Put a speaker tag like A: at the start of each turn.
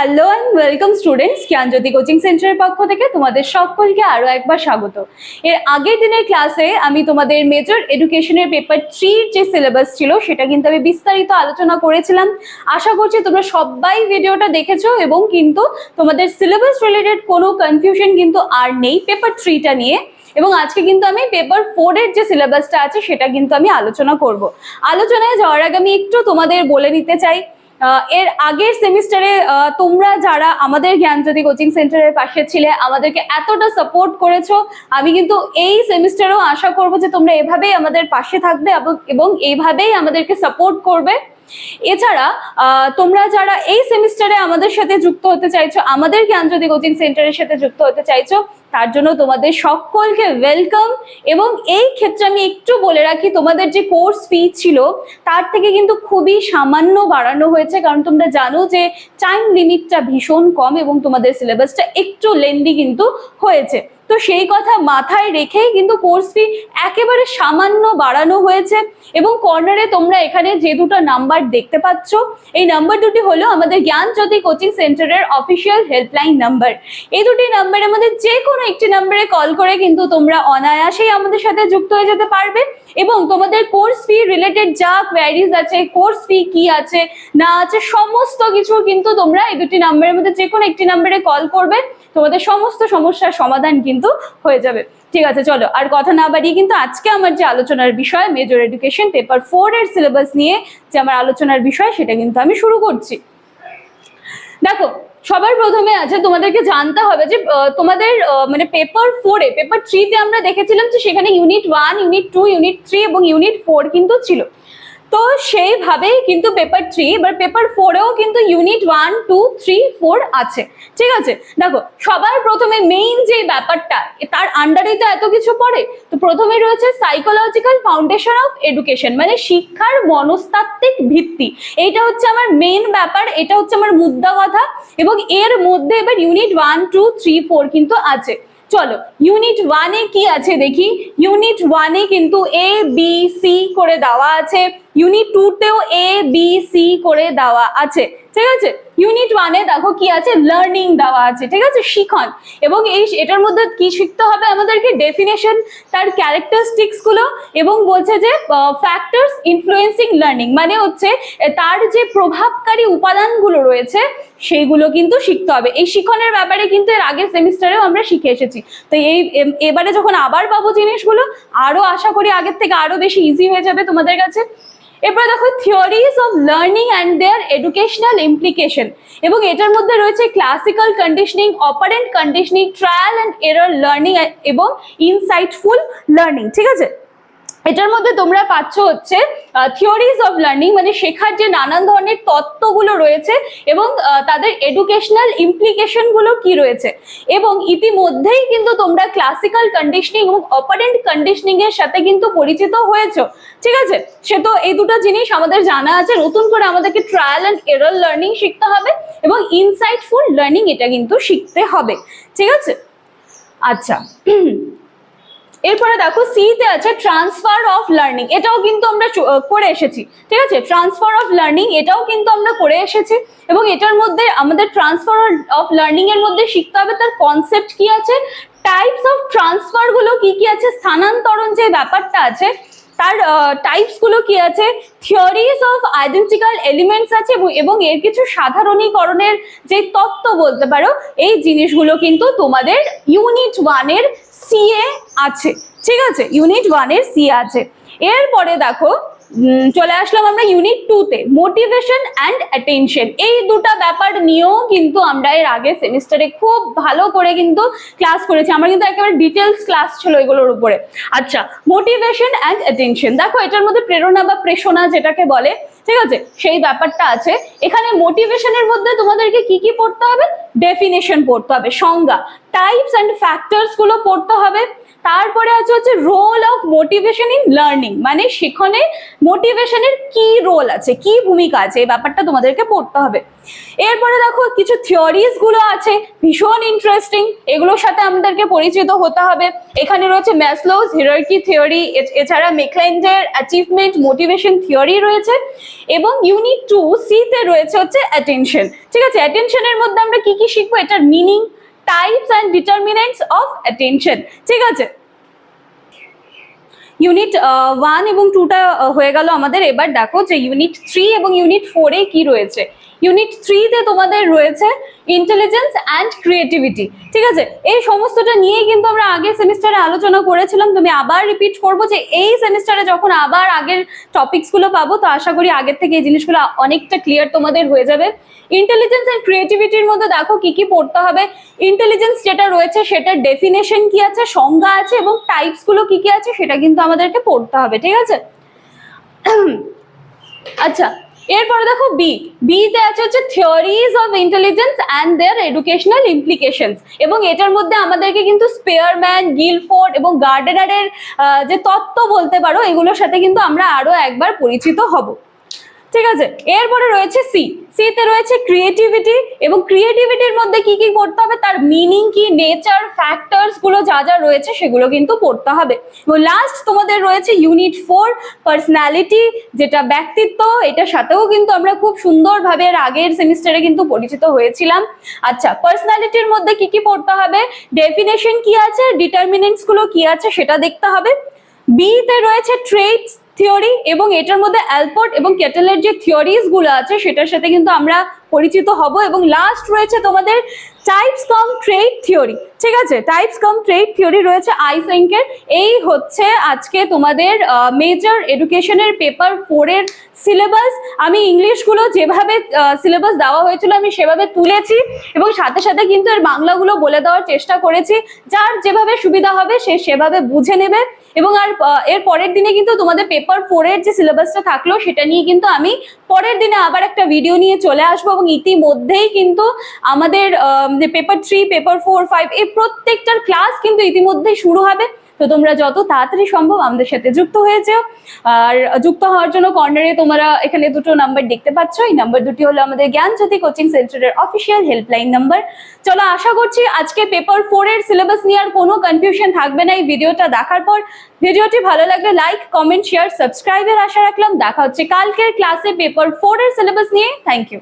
A: Hello and welcome students Gyanjyoti coaching সেন্টারের পক্ষ থেকে তোমাদের সকলকে আরও একবার স্বাগত। এর আগের দিনের ক্লাসে আমি তোমাদের মেজর এডুকেশনের পেপার থ্রির যে সিলেবাস ছিল, সেটা কিন্তু আমি বিস্তারিত আলোচনা করেছিলাম। আশা করছি তোমরা সবাই ভিডিওটা দেখেছ এবং কিন্তু তোমাদের সিলেবাস রিলেটেড কোনো কনফিউশন কিন্তু আর নেই পেপার থ্রিটা নিয়ে। এবং আজকে কিন্তু আমি পেপার ফোরের যে সিলেবাসটা আছে, সেটা কিন্তু আমি আলোচনা করব। আলোচনায় যাওয়ার আগে আমি একটু তোমাদের বলে নিতে চাই এর আগের সেমিস্টারে তোমরা যারা আমাদের জ্ঞানজ্যোতি কোচিং সেন্টারের পাশে ছিলে, আমাদেরকে এতটা সাপোর্ট করেছ। আমি কিন্তু এই সেমিস্টারেও আশা করব যে তোমরা এভাবেই আমাদের পাশে থাকবে এবং- এইভাবেই আমাদেরকে সাপোর্ট করবে। এছাড়া তোমরা যারা এই সেমিস্টারে আমাদের সাথে যুক্ত হতে চাইছো, আমাদের জ্ঞানজ্যোতি কোচিং সেন্টারের সাথে যুক্ত হতে চাইছো তার জন্য তোমাদের সকলকে ওয়েলকাম এবং এই ক্ষেত্রে আমি একটু বলে রাখি, তোমাদের যে কোর্স ফি ছিল, তার থেকে কিন্তু খুবই সামান্য বাড়ানো হয়েছে। কারণ তোমরা জানো যে টাইম লিমিটটা ভীষণ কম এবং তোমাদের সিলেবাসটা একটু লেন্দি কিন্তু হয়েছে। তো সেই কথা মাথায় রেখেই কিন্তু কোর্স ফি একেবারে সামান্য বাড়ানো হয়েছে এবং কর্নারে তোমরা এখানে যে দুটো নাম্বার দেখতে পাচ্ছ, এই নাম্বার দুটি হলো আমাদের জ্ঞানজ্যোতি কোচিং সেন্টারের অফিসিয়াল হেল্পলাইন নাম্বার এই দুটি নাম্বারের আমাদের যে কোনো একটি নাম্বারে কল করে কিন্তু তোমরা অনায়াসেই আমাদের সাথে যুক্ত হয়ে যেতে পারবে এবং তোমাদের কোর্স ফি রিলেটেড যা কোয়ারিজ আছে কোর্স ফি কি আছে, না আছে, সমস্ত কিছু কিন্তু তোমরা এই দুটি নাম্বারের মধ্যে যে কোনো একটি নাম্বারে কল করবে। তোমাদের সমস্ত সমস্যার সমাধান কিন্তু হয়ে যাবে। ঠিক আছে, চলো, আর কথা না বাড়িয়ে কিন্তু আজকে আমার যে আলোচনার বিষয় মেজর এডুকেশন পেপার ফোর এর সিলেবাস নিয়ে যে আমার আলোচনার বিষয়, সেটা কিন্তু আমি শুরু করছি। দেখো, সবার প্রথমে আছে তোমাদেরকে জানতে হবে যে তোমাদের মানে পেপার ফোরে পেপার থ্রিতে আমরা দেখেছিলাম যে সেখানে unit one unit two unit three এবং ইউনিট ফোর কিন্তু ছিল। তো সেইভাবেই কিন্তু পেপার থ্রি এবার পেপার ফোরেও কিন্তু unit one two three four আছে। ঠিক আছে? দেখো, সবার প্রথমে মেইন যে ব্যাপারটা তার আন্ডারেই তো এত কিছু পড়ে। তো প্রথমে রয়েছে সাইকোলজিক্যাল ফাউন্ডেশন অফ এডুকেশন মানে শিক্ষার মনস্তাত্ত্বিক ভিত্তি। এইটা হচ্ছে আমার মেইন ব্যাপার, এটা হচ্ছে আমার মুদ্রা কথা এবং এর মধ্যে এবার unit one two three four কিন্তু আছে। চলো ইউনিট ওয়ানে কি আছে দেখি? ইউনিট ওয়ানে কিন্তু এ বি সি করে দেওয়া আছে। ইউনিট টুতেও এ বি সি করে দেওয়া আছে। ঠিক আছে? ইউনিট ওয়ানে দেখো কি আছে? লার্নিং দেওয়া আছে, ঠিক আছে? শিখন। এবং এই এটার মধ্যে কি শিখতে হবে আমাদেরকে? ডেফিনেশন তার ক্যারেক্টারিস্টিক্সগুলো এবং বলছে যে ফ্যাক্টরস ইনফ্লুয়েন্সিং লার্নিং মানে হচ্ছে তার যে প্রভাবকারী উপাদানগুলো রয়েছে, সেইগুলো কিন্তু শিখতে হবে। এই শিখনের ব্যাপারে কিন্তু এর আগের সেমিস্টারেও আমরা শিখে এসেছি। তো এই এবারে যখন আবার পাবো জিনিসগুলো, আরও আশা করি আগের থেকে আরও বেশি ইজি হয়ে যাবে তোমাদের কাছে। এরপর দেখো theories of learning and their educational implication এবং এটার মধ্যে রয়েছে classical conditioning operant conditioning trial and error learning এবং ইনসাইটফুল লার্নিং ঠিক আছে? এটার মধ্যে তোমরা পাচ্ছ হচ্ছে থিওরিজ অফ লার্নিং মানে শেখার যে নানান ধরনের তত্ত্বগুলো রয়েছে এবং তাদের এডুকেশনাল ইমপ্লিকেশনগুলো কি রয়েছে। এবং ইতিমধ্যেই কিন্তু তোমরা ক্লাসিক্যাল কন্ডিশনিং এবং অপারেন্ট কন্ডিশনিং এর সাথে কিন্তু পরিচিত হয়েছো। ঠিক আছে? সে তো এই দুটো জিনিস আমাদের জানা আছে, নতুন করে আমাদেরকে ট্রায়াল অ্যান্ড এরর লার্নিং শিখতে হবে এবং ইনসাইটফুল লার্নিং এটা কিন্তু শিখতে হবে। ঠিক আছে? আচ্ছা এরপরে দেখো সি তে আছে ট্রান্সফার অফ লার্নিং এটাও কিন্তু আমরা করে এসেছি, ঠিক আছে? ট্রান্সফার অফ লার্নিং এটাও কিন্তু আমরা করে এসেছি, এবং এটার মধ্যে আমাদের ট্রান্সফার অফ লার্নিং এর মধ্যে শিখতে হবে তার কনসেপ্ট কি আছে? টাইপস অফ ট্রান্সফারগুলো কি কি আছে? স্থানান্তরণ যে ব্যাপারটা আছে তার টাইপসগুলো কি আছে? থিওরিজ অফ আইডেন্টিক্যাল এলিমেন্টস আছে এবং- এর কিছু সাধারণীকরণের যে তত্ত্ব বলতে পারো, এই জিনিসগুলো কিন্তু তোমাদের ইউনিট ওয়ানের সিএ আছে। ঠিক আছে? ইউনিট ওয়ানের সি আছে। এরপরে দেখো চলে আসলাম আমরা ইউনিট টুতে মোটিভেশন অ্যান্ড অ্যাটেনশন এই দুটো ব্যাপার নিয়েও কিন্তু আমরা এর আগের সেমিস্টারে খুব ভালো করে কিন্তু ক্লাস করেছি। আমরা কিন্তু একেবারে ডিটেলস ক্লাস ছিল এগুলোর উপরে। আচ্ছা মোটিভেশন অ্যান্ড অ্যাটেনশন দেখো, এটার মধ্যে প্রেরণা বা প্রেষণা যেটাকে বলে, ঠিক আছে? সেই ব্যাপারটা আছে। এখানে মোটিভেশনের মধ্যে তোমাদেরকে কি কি পড়তে হবে? ডেফিনেশন পড়তে হবে, সংজ্ঞা। টাইপস অ্যান্ড ফ্যাক্টরসগুলো পড়তে হবে। তারপরে আছে হচ্ছে role of motivation in learning মানে সেখানে মোটিভেশনের কি রোল আছে, কি ভূমিকা আছে, এই ব্যাপারটা তোমাদেরকে পড়তে হবে। এরপরে দেখো কিছু থিওরিজগুলো আছে, ভীষণ ইন্টারেস্টিং এগুলোর সাথে আমাদেরকে পরিচিত হতে হবে। এখানে রয়েছে ম্যাসলোজ হিরার্কি থিওরি এছাড়া মেকলাইন্ডের অ্যাচিভমেন্ট মোটিভেশন থিওরি রয়েছে, এবং ইউনিট টু সিতে রয়েছে হচ্ছে অ্যাটেনশন ঠিক আছে অ্যাটেনশনের মধ্যে আমরা কি কি শিখব, এটার meaning types and determinants of attention ঠিক আছে ইউনিট ওয়ান এবং টুটা হয়ে গেল আমাদের। এবার দেখো যে ইউনিট থ্রি এবং ইউনিট ফোরে কি রয়েছে। ইউনিট থ্রিতে তোমাদের রয়েছে ইন্টেলিজেন্স অ্যান্ড ক্রিয়েটিভিটি ঠিক আছে? এই সমস্তটা নিয়েই কিন্তু আমরা আগের সেমিস্টারে আলোচনা করেছিলাম। তুমি আবার রিপিট করব যে এই সেমিস্টারে যখন আবার আগের টপিকসগুলো পাবো, তো আশা করি আগের থেকে এই জিনিসগুলো অনেকটা ক্লিয়ার তোমাদের হয়ে যাবে। ইন্টেলিজেন্স অ্যান্ড ক্রিয়েটিভিটির মধ্যে দেখো কি কি পড়তে হবে। ইন্টেলিজেন্স যেটা রয়েছে, সেটার ডেফিনেশন কি আছে, সংজ্ঞা আছে, এবং টাইপসগুলো কি কি আছে, সেটা কিন্তু আমাদেরকে পড়তে হবে, ঠিক আছে? আচ্ছা এরপরে দেখো বি বিতে আছে হচ্ছে theories of intelligence and their educational implications এবং এটার মধ্যে আমাদেরকে কিন্তু স্পেয়ারম্যান গিলফোর্ড এবং গার্ডেনারের যে তত্ত্ব বলতে পারো, এগুলোর সাথে কিন্তু আমরা আরও একবার পরিচিত হব। ঠিক আছে, এরপরে রয়েছে সি সিতে রয়েছে ক্রিয়েটিভিটি এবং ক্রিয়েটিভিটির মধ্যে কি কি পড়তে হবে, তার মিনিং কি নেচার ফ্যাক্টরসগুলো যা যা রয়েছে সেগুলো কিন্তু পড়তে হবে। এবং লাস্ট তোমাদের রয়েছে ইউনিট ফোর পার্সোনালিটি যেটা ব্যক্তিত্ব, এটার সাথেও কিন্তু আমরা খুব সুন্দরভাবে এর আগের সেমিস্টারে কিন্তু পরিচিত হয়েছিলাম। আচ্ছা পার্সোনালিটির মধ্যে কি কি পড়তে হবে ডেফিনেশন কি আছে ডিটারমিনেন্টসগুলো কি আছে সেটা দেখতে হবে। বিতে রয়েছে ট্রেডস থিওরি এবং এটার মধ্যে অ্যালপোর্ট এবং কেটেলের যে থিওরিজগুলো আছে, সেটার সাথে কিন্তু আমরা পরিচিত হব। এবং লাস্ট রয়েছে তোমাদের টাইপস কম ট্রেড থিওরি ঠিক আছে টাইপস কাম ট্রেড থিওরি রয়েছে আইসেঙ্কের এই হচ্ছে আজকে তোমাদের মেজর এডুকেশনের পেপার ফোরের সিলেবাস আমি ইংলিশগুলো যেভাবে সিলেবাস দেওয়া হয়েছিল আমি সেভাবে তুলেছি এবং সাথে সাথে কিন্তু এর বাংলাগুলো বলে দেওয়ার চেষ্টা করেছি। যার যেভাবে সুবিধা হবে সে সেভাবে বুঝে নেবে এবং আর এর পরের দিনে কিন্তু তোমাদের পেপার ফোরের যে সিলেবাসটা থাকল সেটা নিয়ে কিন্তু আমি পরের দিনে আবার একটা ভিডিও নিয়ে চলে আসব এবং ইতিমধ্যেই কিন্তু আমাদের paper three paper four five এই প্রত্যেকটার ক্লাস কিন্তু ইতিমধ্যেই শুরু হবে। তো তোমরা যত তাড়াতাড়ি সম্ভব আমাদের সাথে যুক্ত হয়ে যেও। আর যুক্ত হওয়ার জন্য কর্নারে তোমরা এখানে দুটো নাম্বার দেখতে পাচ্ছ। এই নাম্বার দুটি হলো আমাদের জ্ঞানজ্যোতি কোচিং সেন্টারের অফিসিয়াল হেল্পলাইন নাম্বার চলো আশা করছি আজকে পেপার ফোর এর সিলেবাস নিয়ে আর কোনো কনফিউশন থাকবে না এই ভিডিওটা দেখার পর। ভিডিওটি ভালো লাগলে লাইক কমেন্ট শেয়ার সাবস্ক্রাইবের আশা রাখলাম। দেখা হচ্ছে কালকের ক্লাসে পেপার ফোর এর সিলেবাস নিয়ে। Thank you